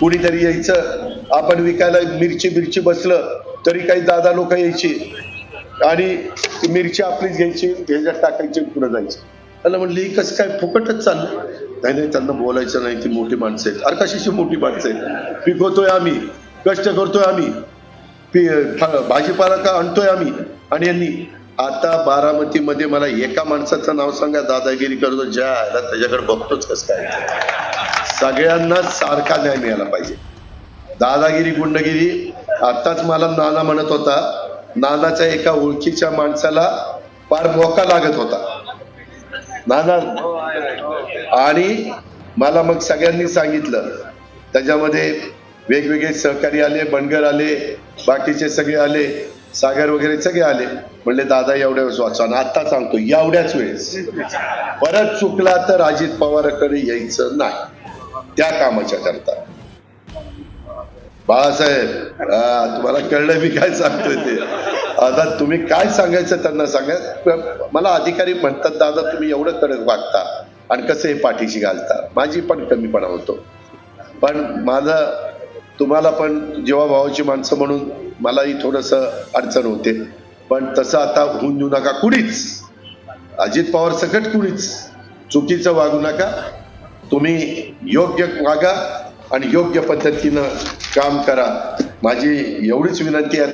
कुणीतरी यायचं. आपण विकायला मिरची मिरची बसलं तरी काही दादा लोक यायची. आणि मिरची आपलीच घ्यायची ह्याच्यात टाकायची पुढे जायची. त्याला म्हणली कसं काय फुकटच चाललं नाही नाही त्यांना बोलायचं नाही ती मोठी माणसं आहेत. अरे कशाची मोठी माणसं आहेत? पिकवतोय आम्ही कष्ट करतोय आम्ही. भाजीपाला का आणतोय आम्ही? आणि यांनी आता बारामतीमध्ये मला एका माणसाचं नाव सांगा दादागिरी करतो ज्या आला त्याच्याकडे बघतोच कस काय सगळ्यांना सारखा न्याय मिळाला पाहिजे. दादागिरी गुंडगिरी आताच मला नाना म्हणत होता नानाच्या एका ओळखीच्या माणसाला फार मोका लागत होता. नाना आणि मला मग सगळ्यांनी सांगितलं त्याच्यामध्ये वेगवेगळे सहकारी आले बनगर आले बाकीचे सगळे आले सागर वगैरे सगळे आले. म्हणले दादा एवढ्या वेळेस वाचवा. आणि आता सांगतो एवढ्याच वेळेस. परत चुकला तर अजित पवाराकडे यायचं नाही. त्या कामाच्या करता. बाळासाहेब तुम्हाला कळलं मी काय सांगतोय ते. आता तुम्ही काय सांगायचं त्यांना सांगा. मला अधिकारी म्हणतात दादा तुम्ही एवढं कडक वागता आणि कसं हे पाठीशी घालता. माझी पण कमीपणा होतो. पण माझं तुम्हाला पण जेव्हा भावाची माणसं म्हणून मलाही थोडस अडचण होते. पण तसं आता होऊन देऊ नका कुणीच. अजित पवार सकट कुणीच. चुकीचं वागू नका. तुम्ही योग्य वागा आणि योग्य पद्धतीनं काम करा. माझी एवढीच विनंती आहे.